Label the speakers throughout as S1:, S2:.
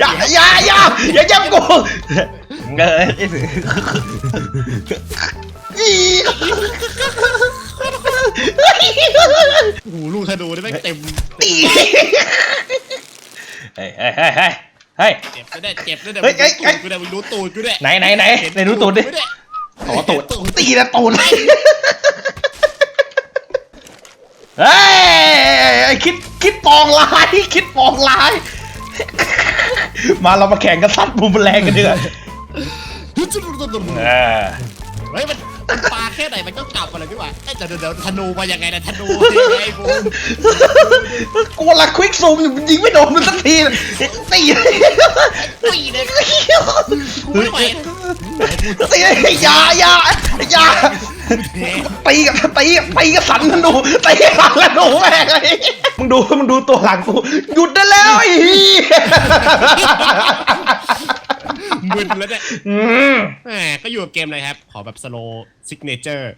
S1: อย่าอย่าอย่า อย่าอย่าอย่าอย่าจับกูเงยอี
S2: โอ้โหลูกธนูนี่แม่งเต็ม
S1: อีเฮ้ยเฮ้ยเฮ้ยเฮ้ยเฮ้ย
S2: เจ็บก็ได้เจ็บก็ได้
S1: เฮ้ยเฮ้ยเฮ้ย
S2: กูได้มึงรู้ตูดกูได้
S1: ไหนไหนไหนไหนดูตูดดิ
S2: ไม่ได้
S1: ขอตูด ตีนะตูดเฮ้ยคิดคิดปองลายคิดปองลาย มาเรามาแข่งกันซัดบูมแรงกันดีกว่าเออ
S2: เฮ้ยมัน มันปลาแค่ไหนมันก็กลับมาเลยพี่หว่าเอ้ยเดี๋ยวเดี๋ยวเดี๋ยวธนูมายังไงนะธนูยังไงบูม
S1: กูกำลังควิกซูมอยู่ยิงไม่โดนมันสักทีตี
S2: ตีเลยกูไม่ไหว
S1: ตีอย่าอยาอยาตีกับตีตีกับสันธนูตีกับสันธนูแม่งเลยมึงดูมึงดูตัวหลังกูหยุดได้แล้วไอ้เหี้ย
S2: มึนแล้วเนี่ย
S1: อืม
S2: แหมก็อยู่กับเกมอะไรครับ ขอแบบสโลซิกเนเจอร์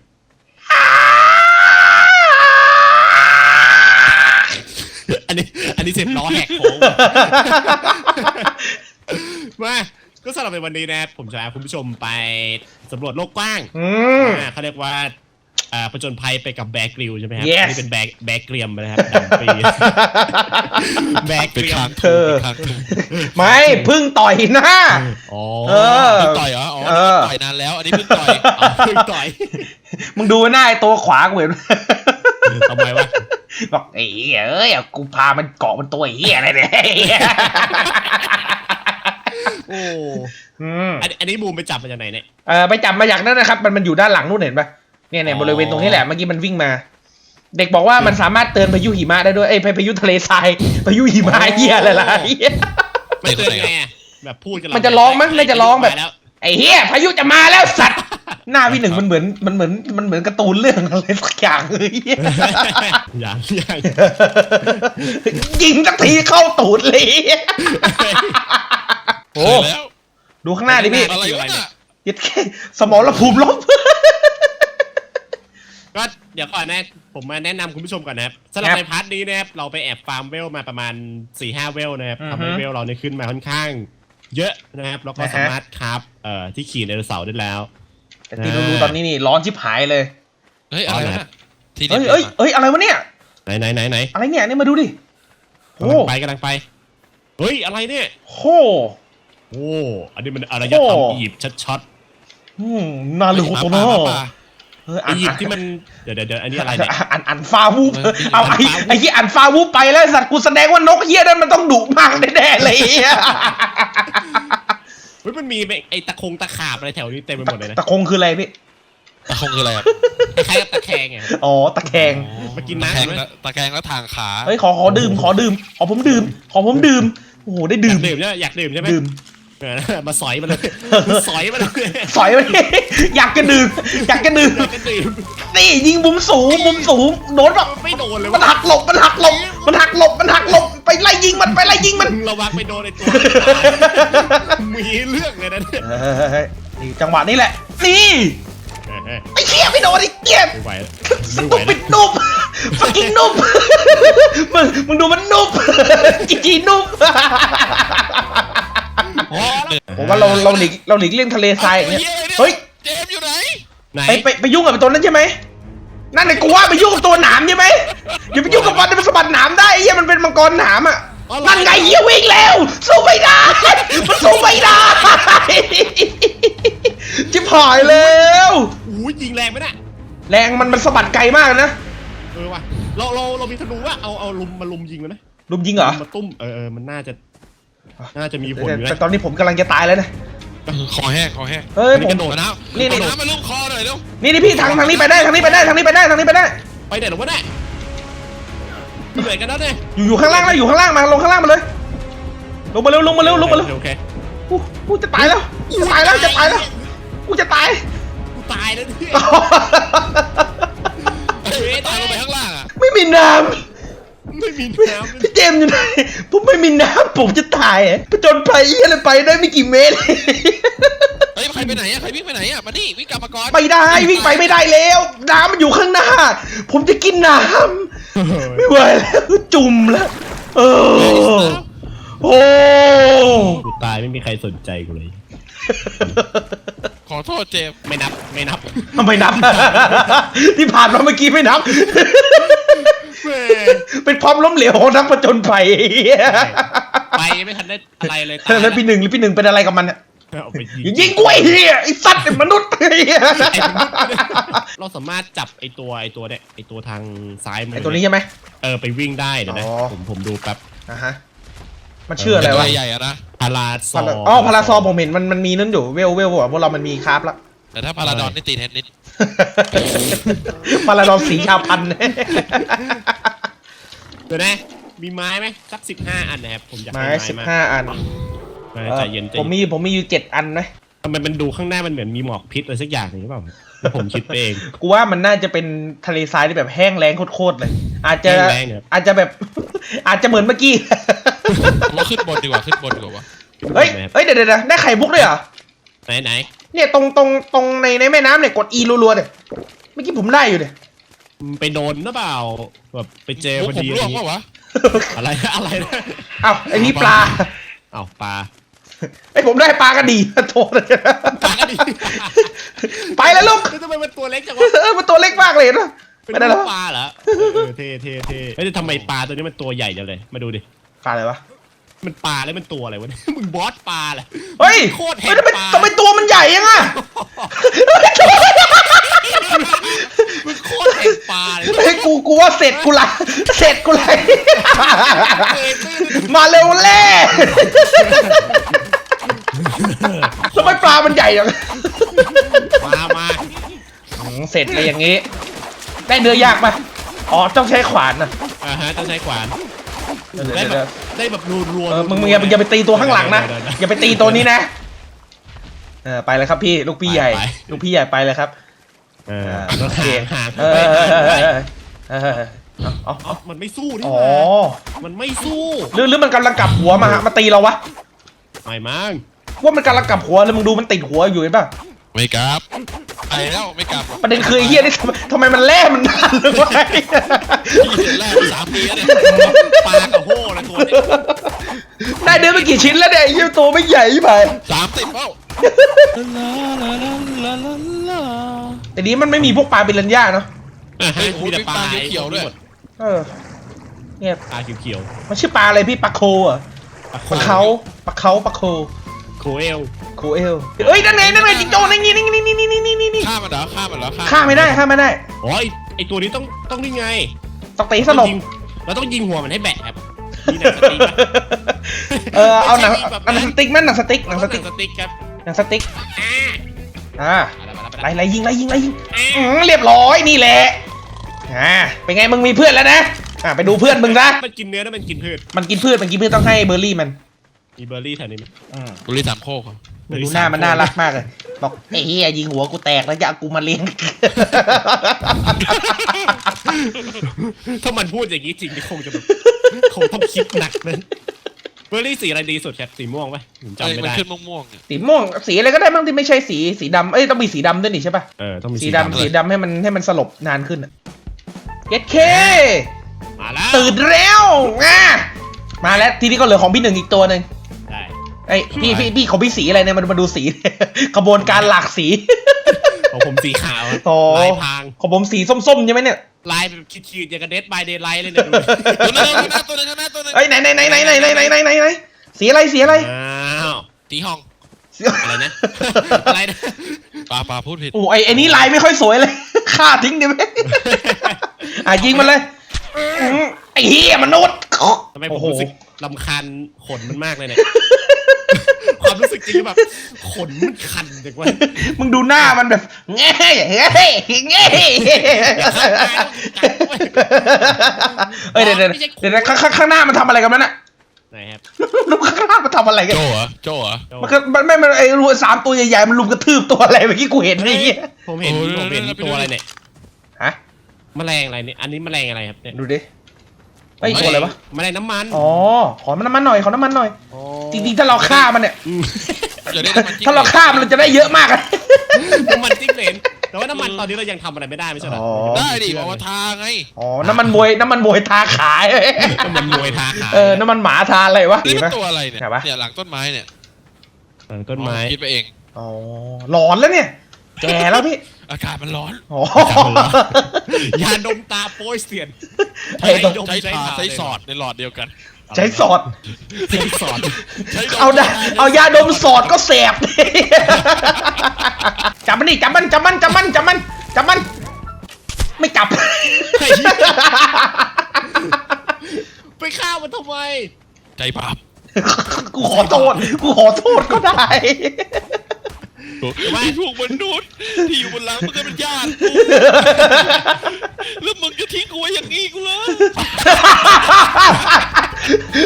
S2: อันนี้ อันนี้เสร็จล้อแหกโค้งมาก็สำหรับในวันนี้นะครับผมจะพาคุณผู้ชมไปสำรวจโลกกว้าง
S1: อืม
S2: อ่าเขาเรียกว่า อ่าผจญภัยไปกับแบกกริลใช่ไหมครับ
S1: Yes
S2: นี่เป็นแบกแบกเกรียมนะครับดำปี แบกเก
S3: เป็น
S2: รีย
S3: คาง
S2: ม
S3: ทูเป็นคางทู
S1: ไม่พึ่งต่อยหน้า
S2: อ๋อ
S1: เออ
S3: เพิ่งต่อยเหรอ อ๋อ
S1: เออ
S3: ต่อยนานแล้ว อันนี้เพิ่งต่อย
S2: เอาเพิ่งต่อย
S1: มึงดูหน้าไอ้ตัวขวากูเห็น
S2: ทำไมวะ
S1: บอกไอ้เหี้ยเอ้ยกูพามันเกาะมันตัวไอ้เหี้ยอะไรเนี่ย
S2: โอ้
S1: อืม
S2: อันอันนี้บูมไปจับมาจากไหนเนี่ย
S1: เออไปจับมาจากนั่นนะครับ มันมันอยู่ด้านหลังนู่นเห็นปะ เนี่ยเนี่ย
S2: อ๋อ
S1: บริเวณตรงนี้แหละเมื่อกี้มันวิ่งมา เด็กบอกว่ามันสามารถเตือนพายุหิมะได้ด้วยเอ้ยพายุทะเลทรายพายุหิมะเหี้ยอะไรล่ะไอ้เหี้ย
S2: ไม่เตือนไงอะแบบพูดกัน
S1: มันจะร้องมั้ยน่าจะร้องแบบ
S2: ไปแล้ว
S1: ไอ้เหี้ยพายุจะมาแล้วสัตว์หน้าพี่หนึ่งมันเหมือนมันเหมือนมันเหมือนการ์ตูนเรื่องอะไรสักอย่างเลย
S2: อย่างอย่าง
S1: ยิงสักทีเข้าตูดเลยโอ้
S3: เจอแล้ว
S1: ดูข้างหน้าดิพี่
S3: อะไรวะน่ะ
S1: ยัดแค่สมองระภูมิลบ
S2: ก็เดี๋ยวก่อนนะผมมาแนะนำคุณผู้ชมก่อนนะครับสำหรับ
S1: ครับ
S2: ในพาร์ทนี้นะครับเราไปแอบฟาร์มเวลมาประมาณ4ี่ห้าเวลนะครับ
S1: อือฮึ
S2: ทำให้เวลเราเนี่ยขึ้นมาค่อนข้าง เยอะนะครับแล้วก็
S1: นะฮะ
S2: สามารถคราฟเอ่อที่ขี่ไดโนเสาร์ได้แล้ว
S1: แต่ที่รู้ๆตอนนี้นี่ร้อนชิบหายเลย
S3: เฮ้ย อะไรวะน่ะที่
S1: เอ้ย
S3: นี่
S1: เอ้ยเอ้ยอะไรวะเนี่ย
S2: ไหนไหนไหนไหน
S1: อะไรเนี่ยนี่มาดูดิ
S2: กำ
S1: โอ้
S2: ลังไปกำลังไปเฮ้ยอะไรเนี่ย
S1: โห
S2: โอ้อันนี้มันอารยธรรม
S1: โอ้
S2: อียิปต์ชัด
S1: อืมน่าลืม
S3: หมา
S1: ตัว
S3: ป่า
S1: เนาะ
S3: หมาป่า
S1: เออ
S2: ๆ
S1: อ่า
S2: อี
S1: น
S2: ยิปต์ที่มันเดี๋ยวเดี๋ยวเดี๋ยวอันนี้อะไรเนี่ย
S1: อ่านอ่านฟาวูบ
S3: เออ
S1: เอาไอ้
S2: ฟาวูบ
S1: ไอ้ยี่อ่านฟาวูบไปแล้วสัตว์กูแสดงว่านกเฮียนั่นมันต้องดุมากแน่ๆเลยไอ้เหี้ย
S2: เฮ้ยมันมีไอ้ตะคงตะขาบอะไรแถวนี้เต็มไปหมดเลยนะ
S1: ตะคงคืออะไรพี่
S3: ตะคงคืออะไรอะ
S2: คล้ายๆกับตะแคงไง
S1: อ๋อตะแคง
S2: มากิน
S3: ตะ
S2: น้ำ
S3: แคง
S2: ไหม
S3: แล้วตะแคงแล้วทางขา
S1: เฮ้ยขอขอดื่มขอดื่มขอผมดื่มขอผมดื่มโอ้โหได้
S2: อ
S1: ดื่
S2: ยามกดื่มใช่ไหมอยากดื่มใช่ไหม
S1: ดื่ม
S2: เออมาสอยมาเลยสอยมาเลย
S1: สอยไปอยากจะดื่มอยากจะดื่ม
S2: อยากจะดื่ม
S1: นี่ยิงมุมสูงมุมสูงโดนแบบ
S2: ไม่โดนเลย
S1: มัน
S2: วะ
S1: หักหลบมันหักหลบมันหักหลบมันหักหลบไปไล่ยิงมันไปไล่ยิงมัน
S2: ระวังไปโดนไอ้ตัวมีเรื่องเลยนะเนี่ย
S1: เฮ้ยนี่จังหวะนี้แหละ นี่
S2: เออ
S1: ไอ้เหี้ยไม่โดนไอ้เหี้ย
S2: ไม่ไหวแล้ว
S1: ส
S2: ไม่ไหว
S1: ตุ
S2: แล้
S1: ปิ
S2: ว
S1: ดนุบฟักกิ้งนุบมึงมึงดูมันนุบจีจีนุบ
S2: พอแล้ว
S1: ผมว่าเราเราหลีกเราหลีกเลี่ยงทะเลทรายอย่างเงี้ยเฮ้ย
S3: เจมส์อยู่ไหน
S2: ไหน
S1: ไปไปไปยุ่งกับไอ้ตัวนั้นใช่ไหมนั่นไอ้กูว่าไปยุ่งกับตัวหนามใช่ไหมอย่าไปยุ่งกับมันมันสะบัดหนามได้ไอ้เหี้ยมันเป็นมังกรหนามอะนั่นไงเหี้ยวิ่งแล้วสู้ไม่ได้มันสู้ไม่ได้จิบหายแล้ว
S2: อู้ยิงแรงไหมน่ะ
S1: แรงมันมันสะบัดไกลมากนะ
S2: เออว่ะเราเราเรามีธนูว่าเอาเอาลุมมาลุมยิงมันไหม
S1: ลุมยิงเหรอ
S2: มาตุ้มเออเออมันน่าจะ น่าจะมีผล
S1: แต่
S2: อยู่
S1: แต่
S2: นะ
S1: ตอนนี้ผมกำลังจะตายแล้วนะ
S3: คอแห้งคอแห้ง
S1: เฮ้ยผม
S2: กระโดด
S3: เอาน้ำ
S1: นี่นี่
S3: เอาน้ำมาลูบคอหน่อยเร็ว
S1: นี่นี่พี่ทางทางนี้ไปได้ทางนี้ไปได้ทางนี้ไปได้ทางนี้ไปได้
S2: ไปไหนหรอวะเนี่ยเหนื่อยกันแล้วเนี่ย
S1: อยู่อยู่ข้างล่างแล้วอยู่ข้างล่างมาลงข้างล่างมาเลย ลงมาเร็วลงมาเร็วลงมาเร็ว
S2: โอเค
S1: กูกูจะตายแล้วจะตายแล้วจะตายแล้วกูจะตาย
S2: กูตายแล้วเนี่ย
S1: น้
S2: ไม่มีน้ำำ
S1: พี่เจมส์อยู่ไหนผมไม่มีน้ำผมจะตายอะผจญภัยเหี้ยอะไรไปได้ไม่กี่เมตร
S3: เฮ้ยใครไปไหนอะใครวิ่งไปไหนอะมานี่วิ่งกลับมาก่อน
S1: ไปได้วิ่งไปไม่ได้แล้ว น้ำมันอยู่ข้างหน้า ผมจะกินน้ำไม่ไหวแล้วจุ่มแล้วเออโอ้
S2: กูตายไม่มีใครสนใจกูเลย
S3: ขอโทษเจมส์
S2: ไม่นับไม่นับ
S1: ทำไมนับ ที่ผ่านมาเมื่อกี้ไม่นับ เป็นความล้มเหลวของนักผจญภัย
S2: ไปไม่ทันได้อะไรเลยตาย
S1: แล้วพี่หนึ่งหรือพี่หนึ่งเป็นอะไรกับมันเนี่ย
S2: เอาไปยิง
S1: ยิงกูไอ้เหี้ยไอ้สัตว์ไอ้มนุษย์ไอ้เหี้ย
S2: ไอ้มนุษย์เราสามารถจับไอ้ตัวไอ้ตัวเนี่ยไอ้ตัวทางซ้ายมือ
S1: ไอ้ตัวนี้ใช่ไหม
S2: เออไปวิ่งได้เดี๋ยวนะ
S1: อ๋อ
S2: ผมผมดูแป๊บ
S1: อะฮะมันชื่ออะไรวะ
S3: ใหญ่ๆอะนะ
S2: พาราซอ
S1: อ๋อพาราซอผมเห็นมันมันมีนั่นอยู่เวลเวลบอกว่าพวกเรามันมีคราฟแล้ว
S3: แต่ถ้าพาราดอนนี่ตีเทนนิส
S1: พาราดอนสีชาวพันธุ์
S2: เดี๋ยวนะมีไม้ไหมสักสิบห้าอันนะครับผมอยาก
S1: ไม้
S2: ได้
S1: สิบ
S2: ไม้
S1: ห้าอัน
S2: มา
S1: เอ
S2: ใจ
S1: อ
S2: เย็นใจ
S1: ผมมีผมมีอยู่เจ็ดอันนะ
S2: ทำไมมันดูข้างหน้ามันเหมือนมีหมอกพิษอะไรสักอย่างหนึ่งหรือเปล่าผมคิดไปเอง
S1: กูว่ามันน่าจะเป็นทะเลทรายที่แบบแห้งแล้งโคตรๆเลย อาจจะ
S2: แห้งแล้งเนี่ย
S1: อาจจะแบบ อาจจะเหมือนเมื่อกี้
S3: ผมว่าขึ้นบนดีกว่าขึ้นบนดีกว่าวะ
S1: เฮ้ยเฮ้ยเดี๋ยวเดี๋ยวเดี๋ยวได้ไข่มุกด้วยเหรอ
S2: ไหนไหน
S1: เนี่ยตรงตรงตรงในในแม่น้ำเนี่ยกด E รัวๆเนี่ยเมื่อกี้ผมได้อยู่เนี่ย
S2: มันไปโดนหรือเปล่าแบบไปเจอ
S3: มุ
S2: พ
S3: ก
S2: อ
S3: ผม
S2: ดี
S3: ร่วงปะวะ
S2: อะไรอะไรนะ
S1: เอ้าไอ้นี่ปลา
S2: เอ้าปลา
S1: ไอ้ผมได้ปลากระดีโทษ
S2: ปลาก็ดี
S1: ไปแล้วลูก
S2: ทำไมมันตัวเล็กจังวะ
S1: เออมันตัวเล็กมากเลยเห็นปะ
S2: เป็น
S1: ไม่ได้แล้ว
S2: ปลาเหรอเออเท่เท่เท่เฮ้ยทำไมปลาตัวนี้มันตัวใหญ่จังเลยมาดูดิ
S1: ปลาอะไรวะ
S2: มันปลาแล้วมันตัวอะไรวะเนี่ยมึงบอสปลาแหละ
S1: เฮ้ย
S2: โคตร
S1: เฮ้
S2: เห็
S1: ย
S2: น
S1: ทำไม
S2: ปลา
S1: ทำไมตัวมันใหญ่ยังอะ
S2: มึงโคตรเห็นปลาเลย
S1: เฮ้ยกูกูว่าเสร็จกูละเสร็จกูเลย
S2: เอ้ยไม่
S1: มาเร็วแล่ทำไมปลามันใหญ่จัง
S2: มามา
S1: อืมเสร็จเลยอย่างงี้ ได้เนื้อยากปะอ๋อต้องใช้ขวานนะ
S2: อ่าฮะต้องใช้ขวาน
S1: เดี๋ยว
S2: ได้
S1: เดี๋ยว
S2: แบ
S1: เดี๋ยว
S2: บ ได้แบบรัวๆ
S1: เออมึงมึงอย่าอย่าไปตีตัวข้างหลังนะ
S2: เดี๋ยวเดี๋ยว
S1: อย่าไปตีตัวนี้นะเออไปเลยครับพี่ลูกพี่ใหญ่
S2: ไป
S1: ลูกพี่ใหญ่ไปเลยครับ
S2: เออ
S1: อ่า
S2: ต้อง
S1: โอเค
S2: ห่างๆ
S1: เออ
S2: เฮ้ย
S1: เออเออ
S2: เฮ้ย
S1: เออเออเออเอา
S2: เอ้ามันไม่สู้นี่
S1: อ๋
S2: ห
S1: อ
S2: ว่ามันไม่สู้
S1: หรือหรือมันกำลังกลับหัวมาฮะมาตีเราวะ
S2: ไม่มั้ง
S1: ว่ามันกำลังกลับหัวแล้วมึงดูมันติดหัวอยู่เห็นป่ะ
S3: ไม่กลับไปแล้วไม่กลับ
S1: ประเด็นคือไอ้เฮียนี่ทำไมทำไมมันแล่มันนานเลยวะ
S3: พี่เห็นแรกสามปีแล้วเนี่ย
S2: ปลากับโห่เลยตัวนี้
S1: ได้เดือนไปกี่ชิ้นแล้วเนี่ยไอ้เหี้ยตัวไม่ใหญ่ไป
S3: สามสิบเป้า
S1: แต่นี้มันไม่มีพวกปลาปิรันย่าเนาะ
S2: อ่าฮะ
S3: เฮ้ยโอ้โห
S2: มีแต่
S3: มี
S2: ป
S3: ป
S2: ลา
S3: ลาเขียวๆด้วย
S1: เออเนี่ย
S2: ปลาเขียว
S1: มันชื่อปลาอะไรพี่ปลาโคเหรอะ
S2: ๆปลา
S1: ปลาเขาปลาเขาปลาโค
S2: โคเอล
S1: โคเอลเอ้ยนั่นไงนั่นไงจิงโจ้นั่นไงนี่นี่นี่นี่นี่นี่นี่
S3: ฆ่ามันเหรอฆ่ามันเหรอ
S1: ฆ่าไม่ได้ฆ่าไม่ได้
S2: โอ้ยไอตัวนี้ต้องต้องนี่ไง
S1: ต้องตีสลบ
S2: ยิงเราต้องยิงหัวมันให้แบะครับมีหนังสติ๊กปะ
S1: เออเอาหนัง
S2: ไม่ใช่แบบ
S1: เอาหนังสติ๊กแม่นหนังสติ๊กหนังส
S2: ส
S1: ติ๊ก
S2: ติ๊กครับ
S1: หนังสติ๊ก
S2: อ่า
S1: อ่า
S2: มาแล้วมาแล้ว
S1: ไล่ไล่ยิงไล่ยิงไล่ยิง
S2: อ่า
S1: อืมเรียบร้อยนี่แหละอ่าเป็นไงมึงมีเพื่อนแล้วนะอ่าไปดูเพื่อนมึงซะ
S2: มันกินเนื้อแล้วมันกินพืช
S1: มันกินพืชมันกินพืชต้องให้เบอร์รี่มัน
S2: มีเบอร์รี่แถวนี้ไหม
S1: อืม
S3: บุรีสามโคกเหรอ
S1: ดูหน้ามันน่ารักมากเลยบอกไอ้เฮียยิงหัวกูแตกแล้วจะเอากูมาเลี้ยง
S2: ถ้ามันพูดอย่างนี้จริงนี่คงจะแบบคงต้องคิดหนักเลยเบอร์รี่สีอะไรดีสุดครับสีม่วงไหมผมจำ
S3: เอ้ย
S2: ไม่
S3: มัน
S2: ได้
S3: ขึ้นม่วงๆเนี่ย
S1: สีม่วงสีอะไรก็ได้บ้างที่ไม่ใช่สีสีดำเอ้ยต้องมีสีดำด้วยนี่ใช่ปะ
S2: เออต้องมี
S1: สี
S2: สี
S1: ดำ
S2: ดำ
S1: สีดำให้มันให้มันสลบนานขึ้นอะเย็ดเค
S2: มาแล้ว
S1: ตื่นแล้วง่ามาแล้วทีนี้ก็เหลือของพี่หนึ่งอีกตัวหนึ่ง
S2: ได้
S1: ไอ้ยพี่พี่พี่ของพี่สีอะไรเนี่ยมันมาดูสีขบวนการหลากสี
S2: ของผมสีขาวครับ
S1: โอ้
S2: ลายพราง
S1: ของผมสีส้มๆใช่ไหมเนี่ย
S2: ลายแบบขีดๆอย่างกับเดดบายเดย์ไลท์เลยเนี่ยดู
S3: ตัวนึงตัวนึงตัวนึงตัวนึงตัวนึง
S1: เอ้ยไหนไหนไหนไหนไหนไหนไหนไหนไหนไหนสีอะไรสีอะไร
S2: อ้าว
S3: ตีห้อง
S2: อะไรนะอะไรนะ
S3: ปลาปลาพูดผิด
S1: โอ้ไอ้ไอ้นี่ลายไม่ค่อยสวยเลยฆ่าทิ้งดีไหมอะยิงมันเลยอืมไอ้เฮียมนุษย์
S2: ทำไมผ
S1: โอ้
S2: ม
S1: โห
S2: รู้สึกลำคาญขนมันมากเลยเนี่ย ความรู้สึกจริงคือแบบขนมันคันจังวะ
S1: มึงดูหน้ามันแบบเงี้ยเงี้ยเงี้ยเอ้ยเดี๋ยวเดี๋ยวเดี๋ยวนะข้างข้างข้างหน้ามันทำอะไรกันนั่นน่ะ
S2: ไหนครับ
S1: ลูกข้างหน้ามันทำอะไรกัน
S3: โจเหรอโจเหรอ
S1: มันก็มันไม่มันไอ้รัวสามตัวใหญ่ๆมันลุมกระทืบตัวอะไรเมื่อกี้กูเห็นไอ้เหี้ย
S2: ผมเห็น
S3: โอ้ย
S2: ผมเห็น
S3: ไปดู
S2: ตัวอะไรเนี่ย
S1: ฮะ
S2: แมลงอะไรเนี่ยอันนี้แมลงอะไรครับเนี่ย
S1: ดูดิ ไอ้ยตัวอะไรวะ
S2: แมลงน้ำมัน
S1: อ๋อ ขอมันน้ำมันหน่อย ขอน้ำมันหน่อย จริงๆ ถ้าเราฆ่ามันเนี่ย
S2: ม
S3: จะได้น้ำมันจิ้ง
S1: ถ้าเราฆ่ามันเราจะได้เยอะมากอะ
S2: น้ำมันจิ้งเหลนแต่ว่าน้ำมันตอนนี้เรายังทำอะไรไม่ได้ไม่ใช่เหรอ
S1: อ๋อ
S3: ได้ดิเอามาทาไง
S1: อ๋อ น้ำมันมวย น้ำมันมวยทาขาย
S2: น้ำมันมวยทาขาย
S1: เออ น้ำมันหมาทาอะไรวะ
S3: นี่
S1: ดี
S3: มั
S1: ไหม
S3: นตัวอะไรเนี่ย
S1: ไหนวะ
S3: เนี่ยหลังต้นไม้เนี่ย
S2: เออต้นไม้
S3: คิดไปเอง
S1: อ๋อ หลอนแล้วเนี่ย แก่แล้วพี่
S3: อากาศมันร้อน
S1: อ๋อ
S2: ยาดมตาโป้ยเสียน
S1: เฮ้ย
S2: ดม
S3: ใช้
S2: ใช้
S3: ทา
S2: ทา
S3: ใช้สอดในหลอดเดียวกัน
S1: ใช้สอด
S2: ใช้สอด
S3: ใช้ดม
S1: เอาได้เอายาดมสอดก็แสบจับมันนี่จับมันจับมันจับมันจับมันจับมัน ไม่จับ
S2: ไอ้เหี้ยไปฆ่ามันทำไม
S3: ใจบาป
S1: กูขอโทษ กูขอโทษก็ได้
S3: ไอ้พวกมนุษย์ที่อยู่บนหลังมันก็เป็นญาติกูแล้วมึงจะทิ้งกูไว้อย่างนี้กูเลย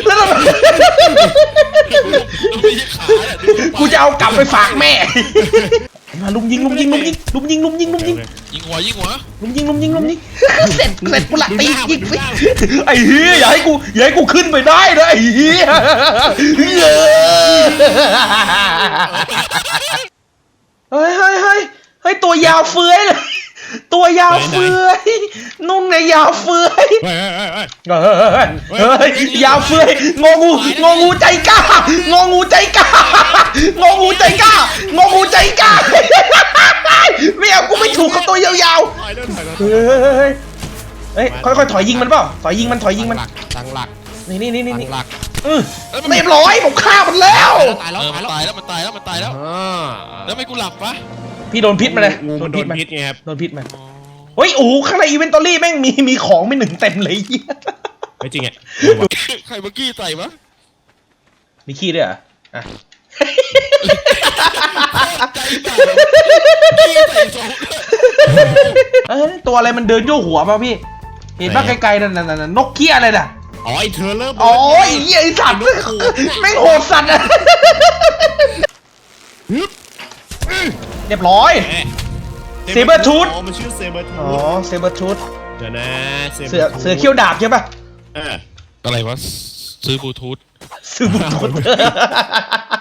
S1: แล้วเรา
S3: แล้วไม่ใช่ขาเนี่ยดู
S1: กูจะเอากลับไปฝากแม่มาลุมยิงลุมยิงลุมยิงลุมยิงลุมยิงลุมยิง
S3: ยิงหัวยิงหัว
S1: ลุมยิงลุมยิงลุมยิง เสร็จเสร็จกูละตี
S2: ดูหน้า
S1: ยิง
S2: ดู
S1: สิ
S2: หน้า
S1: ไอ้เหี้ยอย่าให้กูอย่าให้กูขึ้นไปได้นะไอ้เหี้ยเย้ เฮ้ยเฮ้ยเฮ้ยเฮ้ยตัวยาวเฟื้อยเลยตัวยาวเฟื้อยนุ่งในยาวเฟื้อย
S2: เฮ้ยเฮ้ยเฮ้ย
S1: เฮ้ยเฮ้ยยาวเฟื้อยงองูงองูใจกล้างองูใจกล้างองูใจกล้างองูใจกล้าไม่เอากูไม่ถูกกับตัวยาวๆ
S2: ถอยเริ่มถอยแล้ว
S1: เฮ้ยเฮ้ยเฮ้ยค่อยๆถอยยิงมันเปล่าถอยยิงมันถอยยิงมัน
S2: หลักตั้งหลัก
S1: นี่นี่นี่
S2: ตั้
S1: นี่
S2: งหลัก
S1: เออเรียบร้อยผมฆ่ามันแล้ว
S2: ตาย
S3: เอ
S2: แล้ว
S3: อ
S2: ตา
S3: มั
S2: ย
S3: น
S2: แล้ว
S3: ตายแล้วมันตายแล้วมันตายแล้ว
S2: อ่า
S3: แล้วไม่กูหลับวะ
S1: พี่โดนพิษมาเลย
S2: งู
S1: โด
S2: มัน
S1: น
S2: โด
S1: พิษ
S2: น
S1: มา
S2: พิษไงครับ
S1: โดนพิษมาเฮ้ยโอ้โหข้างในอีเวนต์ตอรี่แม่งมีมีของไม่หนึ่งเต็มเลยเหี้ย
S2: ไม่จริงอะ
S3: ใครเมื่อกี้ใส่วะ
S1: มีขี้ด้วยเหรออะ
S3: ใจบาปขี้ใส่สอง
S1: เอ้ยตัวอะไรมันเดินโยกหัวมาพี่ เห็นป่ะไกลๆนั่นน่ะนั่นน่ะนกเกี้ยอะไรน่ะ
S2: อ๋อไอเธอเริ่ม
S1: อ๋อไอ้เหี้ยไอ้สัตว์แม่งโหดสัตว์อะเรียบร้อย Saber Tooth
S2: อ๋อมันชื่อเซเบอร์ทู
S1: อ๋อเซเบอร์ทูธ
S2: เดี๋ยวนะ Saber
S1: เสือ
S2: Tooth
S1: เสือเขี้ยวดาบใช่ป่ะ
S2: เออ
S3: อะไรวะซื้อบลูทูธ
S1: ซื้อบลูทูธ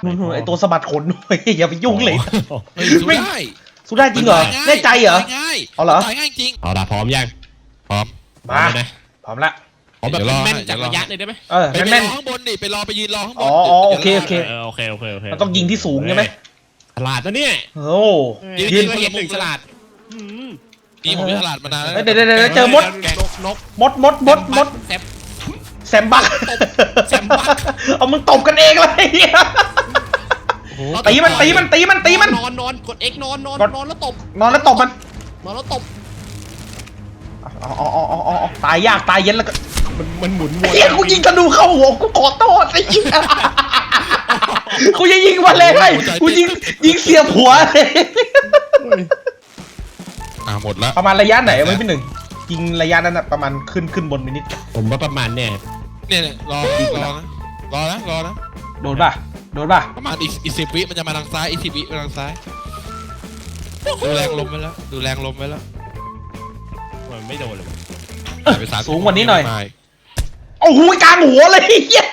S1: นู่นๆไอตัวสะบัดขนด้วยอย่าไปยุ่งเลย
S3: เฮ้ยสู้
S1: ไม่
S3: ได้
S1: สู้ได้จริงเหรอ
S3: มันตายง่าย
S1: แน่ใจเหรอ
S3: ตายง่าย
S1: เอาเหรอ
S3: ตายง่ายจริง
S2: เอาละพร้อมยัง
S3: พร้อม
S1: มา
S2: พร้อแล้วนะ
S1: พร้ อมละ
S2: พร้อมแบบ
S3: เดี๋ยวรอ
S2: แม่น
S3: ให้
S2: ๆจาก
S3: เดี๋ยวรอ
S2: ระยะเลยได้ไหม
S1: เออ
S3: ไปไป
S1: แม่น
S3: รอข้างบนดิไปรอไปยืนรอข้างบน
S1: อ๋ออ๋อโอเคโอเค
S2: เออโอเคโอเคโอเค
S1: มันต้องยิงที่สูงใช่ไหม
S2: ฉลาดนะเนี่ย
S1: โอ้
S2: ยืน
S1: ยืน
S2: ก็เห็นหนึ่งฉลาดอืม
S3: นี่ผมไม่ฉลาดมานานแล้ว
S1: เฮ้ยเดี๋ยวเดี๋ยวเดี๋ยวเจอมด
S2: นกนก
S1: มดมดมดมด
S2: แซม
S1: แซมบัก
S2: แซมบัก
S1: เอามึงตบกันเองเลยเหี้ย
S3: โอ้โห
S1: ตีมันตีมันตีมันตีมัน
S2: นอนนอนกด X นอนนอน
S1: กด
S2: นอนแล้วตบ
S1: นอนแล้วตบมัน
S2: นอนแล้วตบ
S1: อ๋ออ๋ออ๋ออ๋ออ๋อตายยากตายเย็นแล้วก็
S2: มันมันหมุนวน
S1: เฮียกูยิงธนูเข้าหัวกูขอโทษไอ้เหี้ยกูจะยิงมาเลยให้กูยิงยิงเสียบหัวเลย
S3: อ่าหมดละ
S1: ประมาณระยะไหนไว้พี่หนึ่งยิงระยะนั้นนะประมาณขึ้นขึ้นบนไปนิด
S2: ผมว่าประมาณเนี่ย
S3: เนี่ยเนี่ยรอรอนะรอนะรอนะ
S1: โดนป่ะโดนป่ะ
S3: ประมาณอีกอีกสิบวิมันจะมาทางซ้ายอีกสิบวิมาทางซ้าย ดูแรงลมไว้แล้ว ดูแรงลมไว้แล้ว
S2: มันไม่โดนเลยว่ะ
S3: ไป30
S1: สูงกว่านี้หน่อย
S3: ไม่
S1: โอ้โหกลางหัวเลยเหี้ย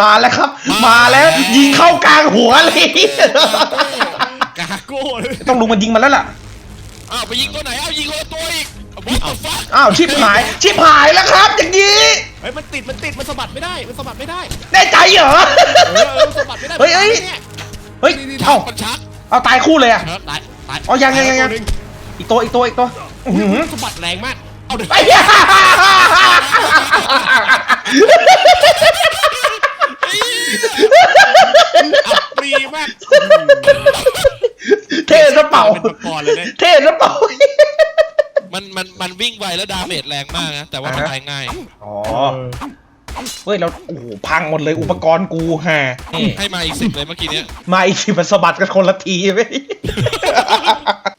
S1: มาแล้วครับ มาแล้วยิงเข้ากลางหัวเลย
S2: กาโก้เลย
S1: ต้องลุงมันยิงมันแล้วล่ะ
S3: อ้าวไปยิงตัวไหนอ้าวยิงคนละตัวอีกเอา What the fuck
S1: อ้าวชิบหายชิบหายแล้วครับ อย่างนี้
S2: เฮ้ยมันติดมันติดมันสะบัดไม่ได้มันสะบัดไม่ได้
S1: แน่ใจเหรอ
S2: เออเออสะบัดไม่ได้
S1: เฮ้ยเฮ้ย
S2: นี่
S1: เฮ้ย
S3: ชั
S1: เอ้าก
S3: มันชัก
S1: เอาตายคู่เลยอะ
S2: เออตายตาย
S1: อ๋อยังยังยังยัง อีกตัวอีกตัวอีกตัวอื้อหือ
S2: สะบัดแรงมาก เอาเดี๋ยว
S1: ไอ้เหี้ย
S2: อับปรีมาก
S1: เท่ซะเปล่า
S2: เป็นมังกรเลยนะ
S1: เท่ซะเปล่า
S3: มันมันมันวิ่งไวแล้วดาเมจแรงมากนะ แต่ว่ามัน
S1: อ่าฮะ
S3: ตายง่าย
S1: อ๋อ เฮ้ยเราโอ้โหพังหมดเลยอุปกรณ์กูฮะนี่
S3: ให้มาอีกสิบเลยเมื่อกี้เนี้ย
S1: มาอีกสิมันสะบัดกันคนละทีไหม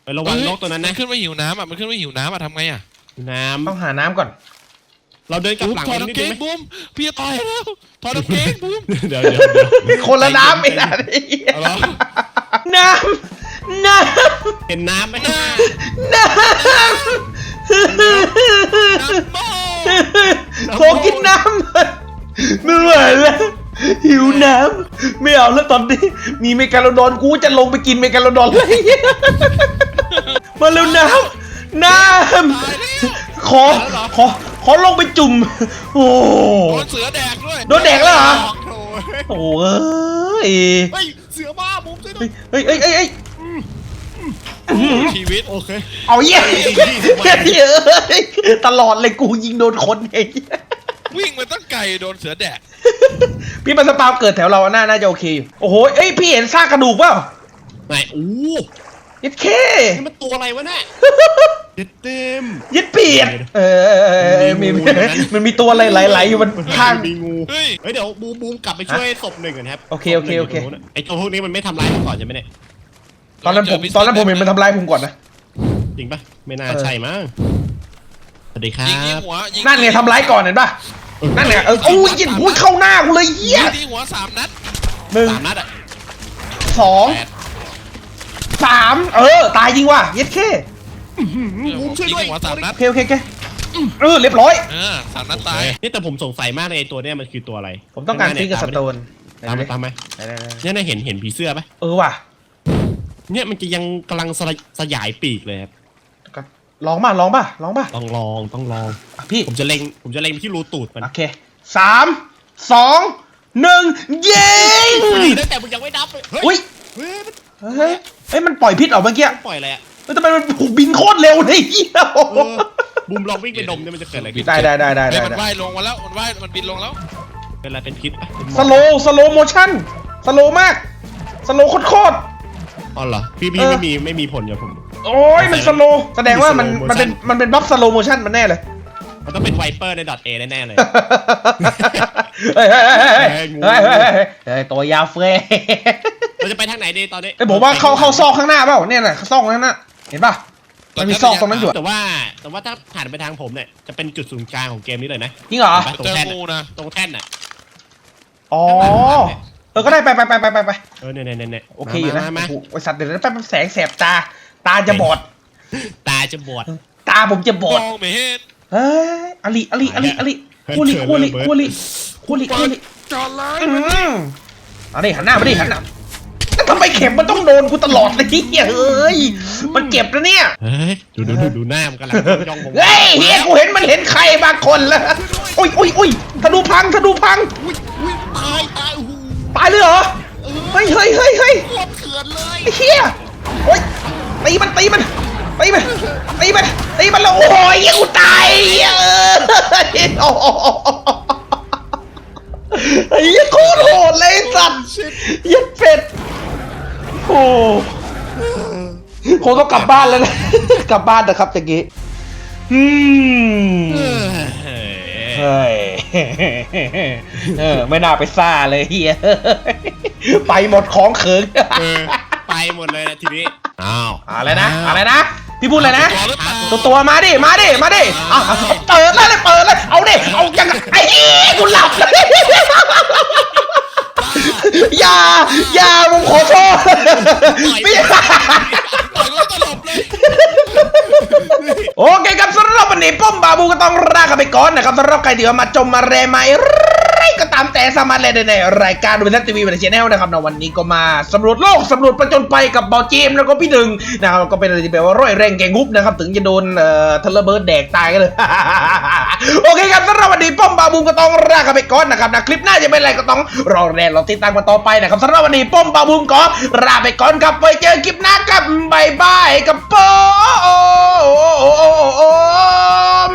S2: เออระวังนกตัวนั้น
S3: มั
S2: นะ
S3: นขึ้นมาหิวน้ำอะ มันขึ้นมาหิวน้ำอะทำไงอะ
S2: น้
S1: ต้องหาน้ำก่อนำ
S2: เราเดินกลับ
S3: บูม
S2: หลัง
S3: ถอด
S2: ไปนิด
S3: กางเก
S2: นึง
S3: ง
S2: ไหม
S3: บูมพี่จะตายแล้วถอดกางเกงบูม
S2: เดี๋ยวเดี๋ยวเดี๋ยว
S1: คนละน้ำไม่ได้
S3: เอาเหรอ
S1: น้ำน้ำ
S2: เห็นน้ำไหม
S1: น้ำขอกินน้ำไม่ไหวแล้วหิวน้ำไม่เอาแล้วตอนนี้ มีเมกาโลดอนกูจะลงไปกินเมกาโลดอนเลย มาเร็วน้ำน้ำขอขอขอลงไปจุ่ม โอ้
S3: โดนเสือแดกด้วย
S1: โดนแดกแล้วเหรอ
S2: โถ่
S1: โอ้เอ้ย
S2: เฮ้ยเสือบ้ามุมช่วยด้ว
S1: เฮ้
S2: ย
S1: ยเฮ้ยเฮ้ยเฮ้ย
S3: ชีวิต
S2: โอเค
S1: เอาเยี่ยเอ้ยตลอดเลยกูยิงโดนคนเอง
S3: วิ่งมาตั้งไกลโดนเสือแดก
S1: พี่มาสปาวเกิดแถวเราน่าน่าจะโอเคอยู่โอ้โหเอ้ยพี่เห็นซากกระดูกเปล่า
S2: ไหนอู้
S1: ยัดเค
S2: นี่มันตัวอะไรวะเนี่ยเด็ดเต็ม
S1: ยัดเปียดเออมี
S2: มีงูอยู่นั้น
S1: มันมีตัวอะไรไหลๆอยู่บนข้าง
S2: มีงู
S3: เฮ้ย
S2: เฮ้ยเดี๋ยวบูมบูมกลับไปช่วยศพหนึ่งก่อนครับ
S1: โอเคโอเคโอเค
S2: ศพหนึ่งยู่ตรงนู้นนะไอตัวพวกนี้มันไม่ทำร้ายผมก่อนใช่ไหมเนี่ย
S1: ตอนนั้นผมตอนนั้นผมเห็นมันทำร้ายผมก่อนนะ
S2: จริงปะไม่น่า
S1: เออ
S2: ใช่มั้งสวัสดีครั
S3: ยิงที่
S2: บ
S3: หัวยิง
S1: นั่นไงทำร้ายก่อนเห็นปะนั่นไงเออโอ้ยยิงพูดเข้าหน้ากูเลยเหี้
S3: ยิ
S1: ย
S3: งที่หัวสามนัด
S1: หนึ่ง
S2: สามนัดอะ
S1: สอง
S3: แปด
S1: สามเออ ตายจริงว่ะยัดเค
S2: บูมช่วยด้วย
S3: ยิงที่หัวสามนัด
S1: โอเคโอเคโอเคเออเรียบร้อย
S3: เออสามนัดตาย
S2: นี่แต่ผมสงสัยมากเลยไอ้ตัวเนี้ยมันคือตัวอะไร
S1: ผมต้องการฟิกกับสโตน
S2: ตามมาตามมา
S1: ไหนๆๆ
S2: เนี่ยน่าเห็นเห็นผีเสื้อปะ
S1: เออว่ะ
S2: เนี่ยมันจะยังกำลังสลายสยายปีกเลยครับ
S1: ก็ลองป่ะลองป่ะลองป่ะ
S2: ต้องลองต้องลอง
S1: อะพี่
S2: ผมจะเล็งผมจะเล็งไปที่รูตูดมัน
S1: โอเคสามสองหนึ่งยิง
S2: ดีตั้งแต่มึงยังไม่นับเลยเฮ้ย
S1: อุ้ย
S2: เฮ้ยมัน
S1: เฮ้ยเฮ้ยมันปล่อยพิษออกเมื่อกี้
S2: ปล่อยอะไรอะ
S1: เฮ้ยทำไมมันผูกบินโคตรเร็วเลยเหี้ย
S2: เออบูมลองวิ่งไปดมเนี่ยมันจะเกิดอะไรขึ้น
S1: ได้ได้ได้ได้
S3: เฮ้ย
S1: ได้
S3: มันว่ายลงมาแล้วมันว่ายมันบินลงแล้ว
S2: เป็นอะไรเป็นพิษปะเป็นหม
S1: ส
S2: อก
S1: โลสโลโมชั่นสโลมากสโลโคตร
S2: อ๋อเหรอพี่พี่
S1: เออ
S2: ไม่มีไม่มีผลกับผม
S1: ๆโอ้ยมันสโลแสดงว่ามัน
S2: slow
S1: มันเป็น
S2: motion
S1: มันเป็นบัฟสโลโมชั่นมันแน่เลย
S2: มันต้องเป็นไวเปอร์ในดอทเอแน่ๆเลย
S1: เฮ้ยเฮ้ยเฮ้ยเฮ้ย
S2: เฮ้ยงู
S1: เฮ้ยเฮ้ยเฮ้ยเฮ้ยตัวยาวเฟ้ย
S2: เราจะไปทางไหนดีตอนนี้
S1: ไอ้ยผมว่าเข้าเข้าซอกข้างหน้าเปล่าเนี่ยน่ะซอกข้างหน้าเห็นป่ะมันมีซอกตรงนั้นอยู่อะ
S2: แต่ว่า แต่ว่าถ้าผ่านไปทางผมเนี่ยจะเป็นจุดศูนย์กลางของเกมนี้เลยนะ
S1: จริงเหรอ
S2: ตรง
S3: เจอ
S2: แท่น
S3: งู
S2: อะ
S3: นะ
S2: ตรงแท่นอะ
S1: อ๋อเออก็ได้ไปไปไปไปไปไป
S2: เออเนี่ยเนี่ยเนี่ย
S1: โอเคอยู่นะ
S2: มามา
S1: โอ้โหไอสัตว์เดี๋ยวนะแป๊บแสงแสบตา ตาจะบอด
S2: ตาจะบอด
S1: ตาผมจะบอ
S3: ม
S1: ด
S3: องไม่เห็น
S1: เฮ้ยอลิอลิอลิอลิ
S2: เฮ้ย
S1: คูลิ
S2: เชิญ
S1: คูลิ
S2: เบิร์ด
S1: คูลิคูลิคูลิ
S3: จอดเลย
S1: อืมเอาดิหันหน้ามาดิหันหน้าแต่ ทำไมเข็มมันต้องโดนกูตลอดเลยเฮ้ย มันเจ็บนะเนี่ย
S2: เฮ้ยดูดูดูดูหน้ามันกำลังจ้องผม
S1: เฮ้ยเฮียกูเห็นมันเห็นใครบางคนแล้วอุ้ยอุ้ยอุ้ยธนูพังธนูพัง
S2: อุ้ยอุ้ยตายตายโอ้โห
S1: ตายเลยเหรอ เฮ้ยเฮ้ยเฮ้ยเฮ้ย
S2: โคตรเถื่อนเลย
S1: ไอ้เฮียโอ้ยตีมันตีมันตีมันตีมันตีมันแล้วโอ้ยกูตายเออโอ้โหไอ้เหี้ยโคตรโหดเลยไอ้สัตว์เหี้ยัดเป็ด โอ้คงต้องกลับบ้านแล้วนะ กลับบ้านนะครับอย่างงี้อืม
S2: เฮ้ย
S1: เฮ้ยเออไม่น่าไปซ่าเลยเฮียไปหมดของเขิง
S2: เออไปหมดเลยนะทีนี้อ้าว
S1: อะไรนะอะไรนะพี่พูดอะไรนะ
S3: จอดหรือเปล่า
S1: ตัวตัวมาดิมาดิมาดิเอาเอาเปิดแล้วเลยเปิดเลยเอาดิเอายังไงไอ้เหี้ยกูหลับเลย อย่าอย่าผมขอโทษไม่
S3: ต่อยก็ตลบเลย
S1: โอเคครับสำหรับวันนี้ป้อมบาบูก็ต้องลากันไปก่อนนะครับสำหรับใครที่ว่ามาจมมาแรมาไร ก็ตามแต่สามารถเลยในรายการดูเป็นทีวีเป็นชแนลนะครับนะวันนี้ก็มาสำรวจโลกสำรวจประจนไปกับเบาเจมแล้วก็พี่หนึ่งนะครับก็เป็นอะไรที่แปลว่าร้อยแรงแกงุบนะครับถึงจะโดนเอ่อทะลเลเบิร์ดแดกตายกันเลยโอเคครับสำหรับวันนี้ป้อมบาบูมก็ต้องลากันไปก่อนนะครับนะคลิปหน้าจะเป็นอะไรก็ต้องรอแรงเราติดตามกันต่อไปนะครับสำหรับวันนี้ป้อมบาบูมก็ลาไปก่อนครับไปเจอคลิปหน้ากับบายบายกับป้อม